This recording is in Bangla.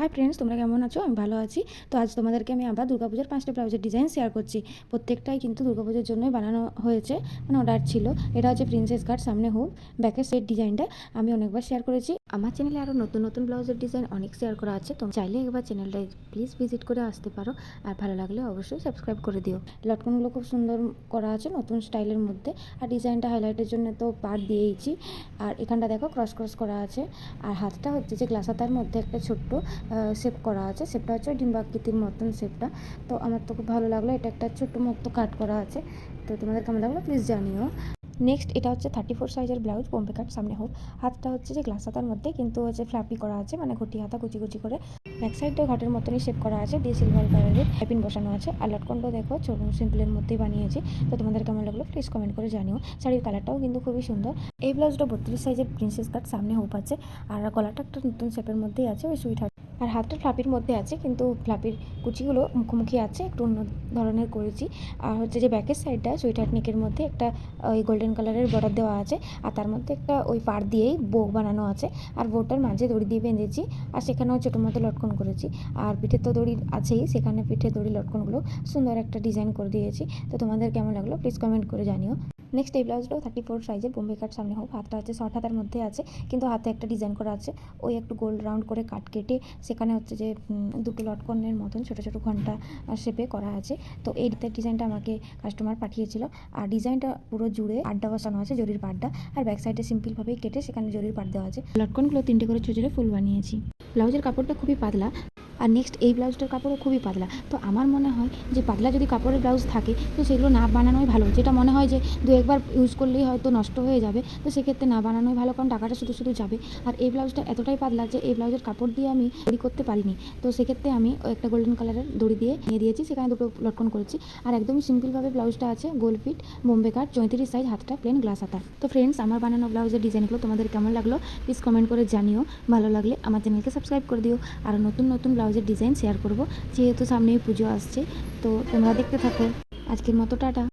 হাই ফ্রেন্ডস তোমরা কেমন আছো? আমি ভালো আছি। তো আজ তোমাদেরকে আমি আবার দুর্গাপুজোর পাঁচটা ব্লাউজের ডিজাইন শেয়ার করছি। প্রত্যেকটাই কিন্তু দুর্গাপুজোর জন্যই বানানো হয়েছে মানে অর্ডার ছিল। এটা হচ্ছে প্রিন্সেস কাট সামনে হোক ব্যাকের সেট ডিজাইনটা আমি অনেকবার শেয়ার করেছি। আমার চ্যানেলে আরও নতুন নতুন ব্লাউজের ডিজাইন অনেক শেয়ার করা আছে, তো চাইলে একবার চ্যানেলটা প্লিজ ভিজিট করে আসতে পারো। আর ভালো লাগলে অবশ্যই সাবস্ক্রাইব করে দিও। লটকনগুলো খুব সুন্দর করা আছে নতুন স্টাইলের মধ্যে। আর ডিজাইনটা হাইলাইটের জন্য তো পার দিয়েইছি। আর এখানটা দেখো ক্রস ক্রস করা আছে। আর হাতটা হচ্ছে যে গ্লাস হাতার মধ্যে একটা ছোট্ট শেপ করা আছে। শেপটা হচ্ছে ডিম্বাকৃতির মতন শেপটা তো আমার তো খুব ভালো লাগল, এটা একটা ছোট্ট মতো কাট করা আছে। তো তোমাদের কেমন লাগল প্লিজ জানিও। নেক্সট এটা হচ্ছে থার্টি ফোর সাইজের ব্লাউজ বোম্বে কাট, সামনে হোক হাতটা হচ্ছে যে গ্লাস হাতার মধ্যে, কিন্তু হচ্ছে ফ্ল্যাপি করা আছে মানে ঘটি হাতা কুচি কুচি করে। ব্যাক সাইডটা ঘাটের মতনই শেপ করা আছে, দিয়ে সিলভার কালারের পাইপিন বসানো আছে। আর লটকনটা দেখো, ছোট সিম্পলের মধ্যেই বানিয়েছি। তো তোমাদের কেমন লাগল প্লিজ কমেন্ট করে জানিও। শাড়ির কালারটাও কিন্তু খুবই সুন্দর। এই ব্লাউজটা বত্রিশ সাইজের প্রিন্সেস কাট সামনে হোপ আছে। আর গলাটা একটা নতুন শেপের মধ্যেই আছে, ওই সুইট আর হাতটা ফ্লাপির মধ্যে আছে, কিন্তু ফ্লাপির কুচিগুলো মুখোমুখি আছে, একটু অন্য ধরনের করেছি। আর হচ্ছে যে ব্যাকের সাইডটা সুইটার নেকের মধ্যে একটা ওই গোল্ডেন কালারের বর্ডার দেওয়া আছে, আর তার মধ্যে একটা ওই পাড় দিয়েই বো বানানো আছে, আর বোটার মাঝে দড়ি দিয়ে বেঁধেছি, আর সেখানেও ছোটো মতো লটকন করেছি। আর পিঠে তো দড়ি আছেই, সেখানে পিঠে দড়ি লটকনগুলো সুন্দর একটা ডিজাইন করে দিয়েছি। তো তোমাদের কেমন লাগল প্লিজ কমেন্ট করে জানিও। নেক্সট এই ব্লাউজটাও থার্টি ফোর সাইজের বোম্বে কাট সামনে হোক, হাতটা আছে শর্ট হাতার মধ্যে আছে, কিন্তু হাতে একটা ডিজাইন করা আছে, ওই একটু গোল রাউন্ড করে কাট কেটে, সেখানে হচ্ছে যে দুটো লটকনের মতন ছোটো ছোটো ঘণ্টা শেপে করা আছে, তো এই ডিজাইনটা আমাকে কাস্টমার পাঠিয়েছিল, আর ডিজাইনটা পুরো জুড়ে আড্ডা বসানো আছে, জরির পাড্ডা আর ব্যাক সাইডে সিম্পলভাবেই কেটে সেখানে জরির পাট দেওয়া আছে। লটকনগুলো তিনটে করে ছোটো ছোটো ফুল বানিয়েছি। ব্লাউজের কাপড়টা খুবই পাতলা আর নেক্সট এই ব্লাউজটার কাপড়ও খুবই পাতলা। তো আমার মনে হয় যে পাতলা যদি কাপড়ের ব্লাউজ থাকে, তো সেগুলো না বানানোই ভালো। যেটা মনে হয় যে দু একবার ইউজ করলেই হয়তো নষ্ট হয়ে যাবে, তো সেক্ষেত্রে না বানানোই ভালো, কারণ টাকাটা শুধু শুধু যাবে। আর এই ব্লাউজটা এতটাই পাতলা যে এই ব্লাউজের কাপড় দিয়ে আমি তৈরি করতে পারিনি। তো সেক্ষেত্রে আমি একটা গোল্ডেন কালারের দড়ি দিয়ে নিয়ে দিয়েছি, সেখানে দুটো লটকন করেছি। আর একদমই সিম্পলভাবে ব্লাউজটা আছে গোল ফিট বোম্বে কাট চৌত্রিশ সাইজ হাতটা প্লেন গ্লাস হাতা। তো ফ্রেন্ডস আমার বানানো ব্লাউজের ডিজাইনগুলো তোমাদের কেমন লাগল? প্লিজ কমেন্ট করে জানিও। ভালো লাগলে আমার চ্যানেলকে সাবস্ক্রাইব করে দিও। আর নতুন নতুন ব্লাউজের ডিজাইন শেয়ার করব, যেহেতু সামনেই পুজো আসছে, তো তোমরা দেখতে থাকো। আজকের মতো টাটা।